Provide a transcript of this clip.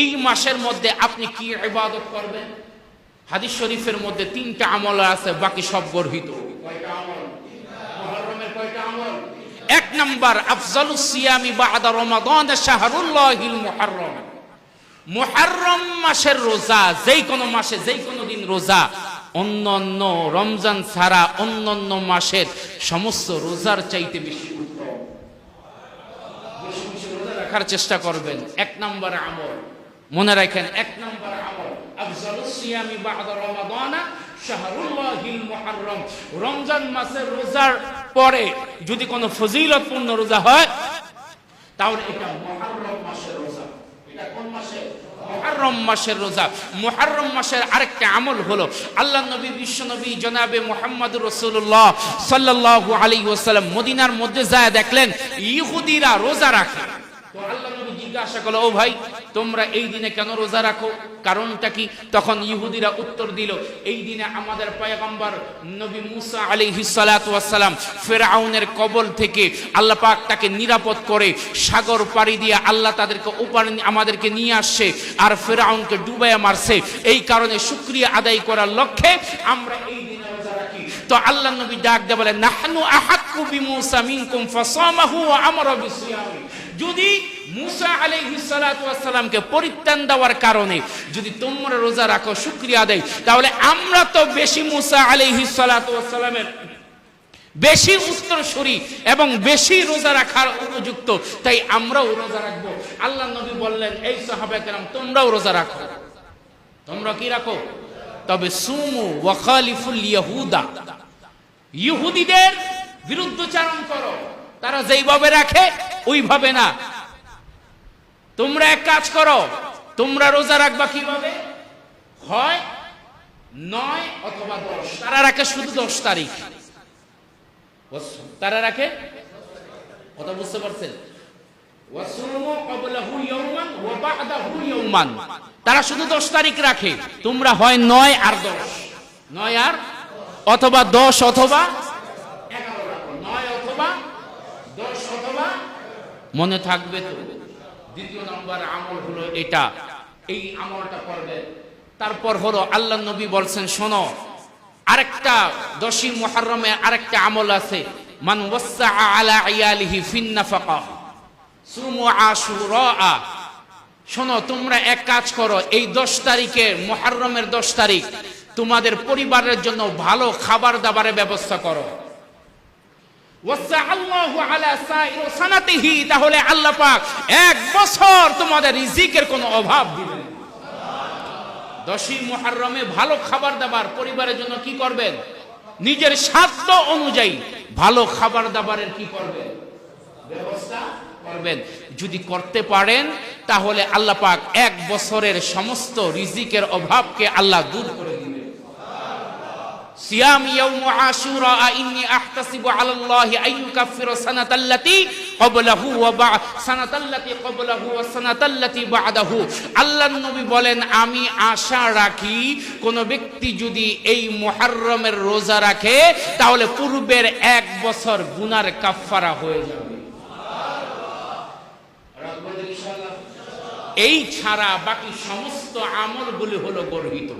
এই মাসের মধ্যে আপনি কি ইবাদত করবেন? হাদিস শরীফের মধ্যে তিনটা আমল আছে বাকি সব গর্হিত? এক নাম্বার আফজালুস সিয়ামি বাদা রমাদান শাহরুল্লাহিল মুহররম। মুহররম মাসের রোজা যেই কোনো মাসে যেই কোনো দিন রোজা অন্য অন্য রমজান ছাড়া অন্যান্য মাসের সমস্ত রোজার চাইতে বেশি উত্তম। রাখার চেষ্টা করবেন। এক নম্বর আমল মনে রাখেন, এক নাম্বার আমল রমাদান শাহরুল্লাহিল মুহররম। রমজান মাসের রোজার পরে যদি কোনো ফজিলতপূর্ণ রোজা হয়, তাহলে এটা মুহররম মাসের রোজা। এটা কোন মাসে? মুহররম মাসের রোজা। মুহররম মাসের আরেকটা আমল হলো আল্লাহ নবী, বিশ্ব নবী জনাবে মুহাম্মদুর রাসূলুল্লাহ সাল্লাল্লাহু আলাইহি মদিনার মধ্যে যায় দেখলেন, ইহুদিরা রোজা রাখে। তো আল্লাহ জিজ্ঞাসা করল, ও ভাই, তোমরা এই দিনে কেন রোজা রাখো? কারণটা কি? তখন ইহুদিরা উত্তর দিল, এই দিনে আমাদের পয়গম্বর নবী মুসা আলাইহিস সালাতু ওয়াসসালাম ফেরাউনের কবল থেকে আল্লাহ পাক তাকে নিরাপদ করে সাগর পাড়ি দিয়ে আল্লাহ তাদেরকে ওপার আমাদেরকে নিয়ে আসছে আর ফেরাউনকে ডুবাইয়া মারছে। এই কারণে শুকরিয়া আদায় করার লক্ষ্যে আমরা এই দিনে রোজা রাখি। তো আল্লাহ নবী ডাক দিয়ে বলে নাহনু আহাক্কু বিমুসা মিনকুম ফাসামাহু ওয়া আমরা বিসিয়ামি। যদি মুসা আলাইহিস সালাতু ওয়াসসালামকে পরিত্রাণ দেওয়ার কারণে যদি তোমরা রোজা রাখো, শুকরিয়া দেয় তাহলে আমরা তো বেশি মুসা আলাইহিস সালাতু ওয়াসসালামের বেশি উত্তরসূরি এবং বেশি রোজা রাখার উপযুক্ত, তাই আমরাও রোজা রাখব। আল্লাহ নবী বললেন, এই সাহাবা কেরাম, তোমরাও রোজা রাখো। তোমরা কি রাখো? তবে সুমু ওয়াখালিফুল ইয়াহুদা। ইহুদিদের বিরুদ্ধচারণ করো। তারা যেইভাবে রাখে, ওইভাবে না। তোমরা এক কাজ করো, তোমরা রোজা রাখবা কীভাবে? হয় নয় অথবা দশ। তারা রাখে শুধু দশ তারিখ। তারা রাখে? কথা বুঝতে পারছেন? ওয়াসুমু ক্বাবলাহু ইয়াওমান ওয়া বা'দাহু ইয়াওমান তারা শুধু দশ তারিখ রাখে। তোমরা হয় নয় আর দশ। নয় আর? অথবা দশ অথবা নয় অথবা দশ অথবা মনে থাকবে তো। দ্বিতীয় নম্বর আমল হলো এটা। এই আমলটা করবে। তারপর হলো আল্লাহ নবী বলছেন, শোনো, আরেকটা দশই মুহররমে আরেকটা আমল আছে। মান ওয়াসসা আলা ইয়ালিহি ফিন নাফাকা। সুমু আশুরা শোনো, তোমরা এক কাজ করো, এই দশ তারিখে, মুহররমের দশ তারিখ, তোমাদের পরিবারের জন্য ভালো খাবার দাবারের ব্যবস্থা করো। তাহলে আল্লাহ পাক এক বছর তোমাদের রিজিকের কোনো অভাব দিবেন। দশই মুহররমে ভালো খাবার দাবার পরিবারের জন্য কি করবেন? নিজের স্বার্থ অনুযায়ী ভালো খাবার দাবারের কি করবেন? ব্যবস্থা করবেন। যদি করতে পারেন তাহলে আল্লাহ পাক এক বছরের সমস্ত রিজিকের অভাবকে আল্লাহ দূর করে দিবেন সিয়াম ইয়াউম আশুরা ইন্নী আহতাসিবু আলাল্লাহি আন ইউকাফিরা সানাতাল্লাতি ক্বাবলাহু ওয়া বা সানাতাল্লাতি ক্বাবলাহু ওয়া সানাতাল্লাতি বা'দাহু। আল্লাহর নবী বলেন, আমি আশা রাখি কোন ব্যক্তি যদি এই মুহররমের রোজা রাখে, তাহলে পূর্বের এক বছর গুনার কাফফারা হয়ে যাবে। এই ছাড়া বাকি সমস্ত আমলগুলি হলো গর্হিত